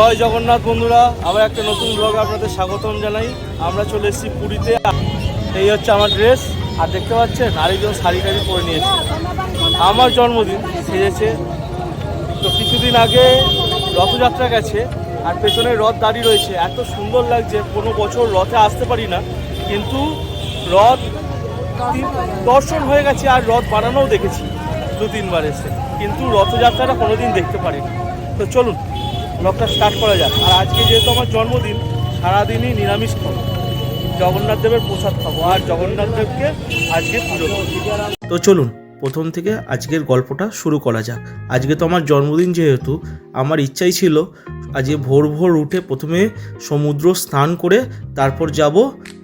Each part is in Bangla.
জয় জগন্নাথ বন্ধুরা, আবার একটা নতুন ব্লগে আপনাদের স্বাগতম জানাই। আমরা চলে এসেছি পুরীতে। এই হচ্ছে আমার ড্রেস আর দেখতে পাচ্ছেন, আরেকজন শাড়ি টাড়ি পরে নিয়েছে। আমার জন্মদিন সেজেছে। তো কিছুদিন আগে রথযাত্রা গেছে, আর পেছনে রথ দাঁড়িয়ে রয়েছে। এত সুন্দর লাগছে, কোনো বছর রথে আসতে পারি না, কিন্তু রথ দর্শন হয়ে গেছে, আর রথ বানানোও দেখেছি দু তিনবার এসে। কিন্তু রথযাত্রাটা কোনোদিন দেখতে পারিনি। তো চলুন ব্লগটা স্টার্ট করা যাক। আর আজকে যেহেতু আমার জন্মদিন, সারাদিনই নিরামিষ খাব। জগন্নাথ দেবের প্রসাদ খাব, আর জগন্নাথ দেবকে আজকে পুজো তো চলুন, প্রথম থেকে আজকের গল্পটা শুরু করা যাক। আজকে তো আমার জন্মদিন যেহেতু, আমার ইচ্ছাই ছিল আজকে ভোর ভোর উঠে প্রথমে সমুদ্র স্নান করে তারপর যাব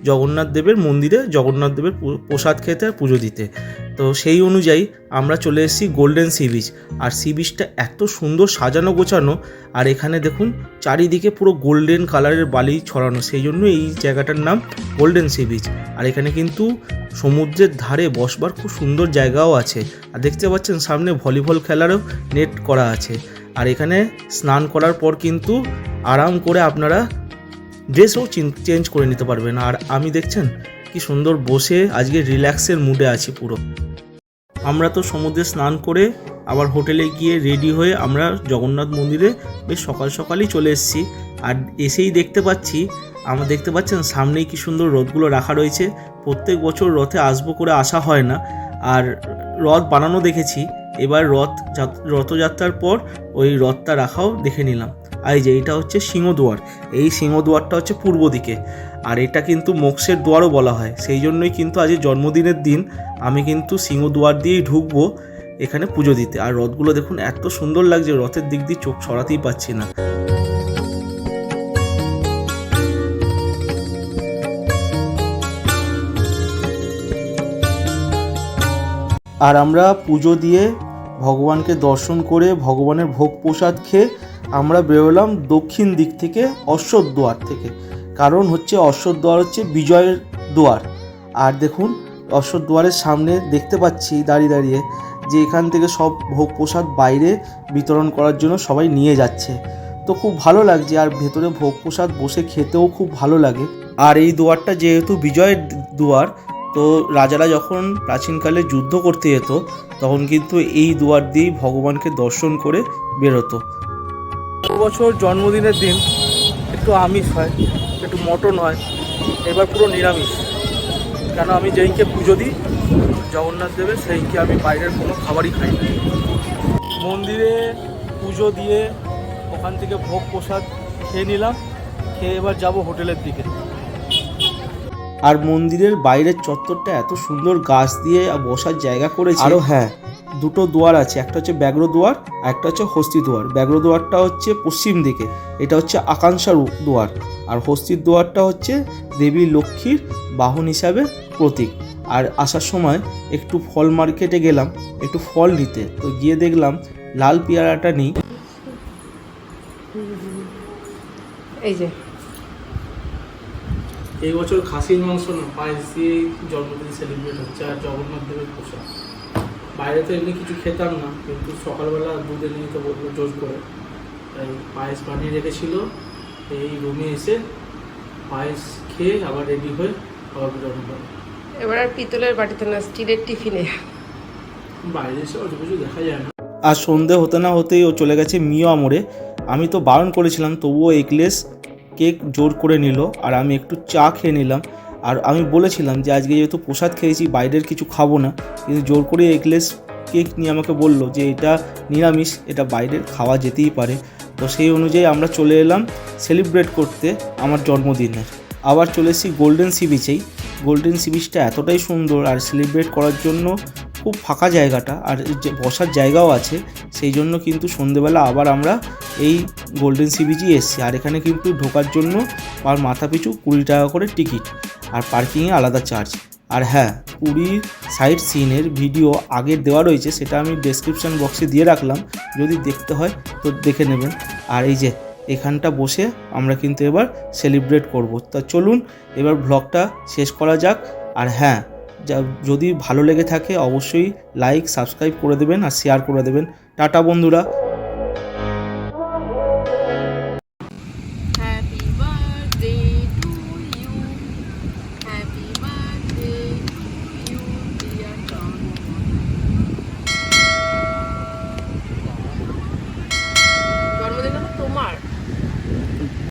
জগন্নাথ দেবের মন্দিরে, জগন্নাথ দেবের প্রসাদ খেতে আর পুজো দিতে। তো সেই অনুযায়ী আমরা চলে এসেছি গোল্ডেন সি বিচ আর সি বিচটা এত সুন্দর সাজানো গোছানো, আর এখানে দেখুন চারিদিকে পুরো গোল্ডেন কালারের বালি ছড়ানো, সেই জন্য এই জায়গাটার নাম গোল্ডেন সি বিচ আর এখানে কিন্তু সমুদ্রের ধারে বসবার খুব সুন্দর জায়গাও আছে। আর দেখতে পাচ্ছেন সামনে ভলিবল খেলারও নেট করা আছে। আর এখানে স্নান করার পর কিন্তু আরাম করে আপনারা ড্রেসও চেঞ্জ করে নিতে পারবেন। আর আমি দেখছেন কি সুন্দর বসে আজকে রিল্যাক্সের মুডে আছি পুরো। আমরা তো সমুদ্রে স্নান করে আবার হোটেলে গিয়ে রেডি হয়ে আমরা জগন্নাথ মন্দিরে বেশ সকাল সকালই চলে এসেছি। আর এসেই দেখতে পাচ্ছি, আমরা দেখতে পাচ্ছেন সামনেই কি সুন্দর রথগুলো রাখা রয়েছে। প্রত্যেক বছর রথে আসব করে আসা হয় না। আর রথ বানানো দেখেছি, এবার রথ রথযাত্রার পর ওই রথটা রাখাও দেখে নিলাম। আর এই যে এটা হচ্ছে সিংহদুয়ার এই সিংহদুয়ারটা হচ্ছে পূর্ব দিকে। আর এটা কিন্তু মোক্ষের দুয়ারও বলা হয়। সেই জন্যই কিন্তু আজ জন্মদিনের দিন আমি কিন্তু সিংহদুয়ার দিয়েই ঢুকবো এখানে পুজো দিতে। আর রথগুলো দেখুন, এত সুন্দর লাগছে, রথের দিক দিয়ে চোখ সরাতেই পাচ্ছি না। আর আমরা পুজো দিয়ে ভগবানকে দর্শন করে ভগবানের ভোগ প্রসাদ খেয়ে আমরা বেরোলাম দক্ষিণ দিক থেকে অশ্বদ্বার থেকে। কারণ হচ্ছে অশ্বদ্বার হচ্ছে বিজয়ের দুয়ার। আর দেখুন অশ্বদ্বারের সামনে দেখতে পাচ্ছি দাঁড়িয়ে দাঁড়িয়ে যে এখান থেকে সব ভোগ প্রসাদ বাইরে বিতরণ করার জন্য সবাই নিয়ে যাচ্ছে। তো খুব ভালো লাগছে, আর ভেতরে ভোগ প্রসাদ বসে খেতেও খুব ভালো লাগে। আর এই দুয়ারটা যেহেতু বিজয়ের দুয়ার, তো রাজারা যখন প্রাচীনকালে যুদ্ধ করতে যেত, তখন কিন্তু এই দুয়ার দিয়েই ভগবানকে দর্শন করে বেরোতো। বছর জন্মদিনের দিন একটু আমিষ হয় একটু মটন হয় এবার পুরো নিরামিষ। কেন আমি যেইকে পুজো দিই জগন্নাথ দেবের সেইকে আমি বাইরের কোনো খাবারই খাই না। মন্দিরে পুজো দিয়ে ওখান থেকে ভোগ প্রসাদ খেয়ে নিলাম খেয়ে এবার যাব হোটেলের দিকে। আর মন্দিরের বাইরের চত্বরটা এত সুন্দর গাছ দিয়ে বসার জায়গা করেছে। আরও হ্যাঁ দুটো দুয়ার আছে একটা হচ্ছে ব্যাঘ্র দুয়ার আর একটা হচ্ছে হস্তি দুয়ার। ব্যাঘ্র দুয়ারটা হচ্ছে পশ্চিম দিকে এটা হচ্ছে আকাঙ্ক্ষা রু- দুয়ার। আর হস্তির দুয়ারটা হচ্ছে দেবী লক্ষ্মীর বাহন হিসাবে প্রতীক। আর আসার সময় একটু ফল মার্কেটে গেলাম একটু ফল নিতে। তো গিয়ে দেখলাম লাল পেয়ারাটা নেই। এই যে। এই বছর খাসির মাংস না পায়েস দিয়ে জন্মদিন সেলিব্রেট হচ্ছে আর জগন্নাথ দেবের প্রসাদ। বাইরে তো এমনি কিছু খেতাম না কিন্তু সকালবেলা দুধে নিয়ে তো বলল জোর করে। তাই পায়েস বানিয়ে রেখেছিল এই রুমে এসে পায়েস খেয়ে আবার রেডি হয়ে আবার বেরোনো হয়। এবার আর পিতলের বাটিতে না স্টিলের টিফিনে। বাইরে এসে অত কিছু দেখা যায় না। আর সন্ধে হতে না হতেই ও চলে গেছে মিও আমরে আমি তো বারণ করেছিলাম তবুও এগলেস কেক জোর করে নিল আর আমি একটু চা খেয়ে নিলাম। আর আমি বলেছিলাম যে আজকে যেহেতু প্রসাদ খেয়েছি, বাইরের কিছু খাব না। কিন্তু জোর করে এগলেস কেক নিয়ে আমাকে বলল যে এটা নিরামিষ, এটা বাইরের খাওয়া যেতেই পারে। তো সেই অনুযায়ী আমরা চলে এলাম সেলিব্রেট করতে আমার জন্মদিনের। আবার চলে এসেছি গোল্ডেন সি বিচেই গোল্ডেন সি বিচটা এতটাই সুন্দর আর সেলিব্রেট করার জন্য খুব ফাঁকা জায়গাটা আর বসার জায়গাও আছে। সেই জন্য কিন্তু সন্ধেবেলা আবার আমরা এই গোল্ডেন সি বিচই এসেছি। আর এখানে কিন্তু ঢোকার জন্য আর মাথা পিছু কুড়ি টাকা করে টিকিট আর পার্কিংয়ে আলাদা চার্জ আর হ্যাঁ পুরীর সাইট সিনের ভিডিও আগের দেওয়া রয়েছে, সেটা আমি ডেসক্রিপশন বক্সে দিয়ে রাখলাম। যদি দেখতে হয়, তো দেখে নেবেন। আর এই যে, এখানটা বসে আমরা কিন্তু এবার সেলিব্রেট করব। তা চলুন, এবার ব্লগটা শেষ করা যাক। আর হ্যাঁ যদি ভালো লেগে থাকে, অবশ্যই লাইক সাবস্ক্রাইব করে দেবেন আর শেয়ার করে দেবেন। টাটা বন্ধুরা।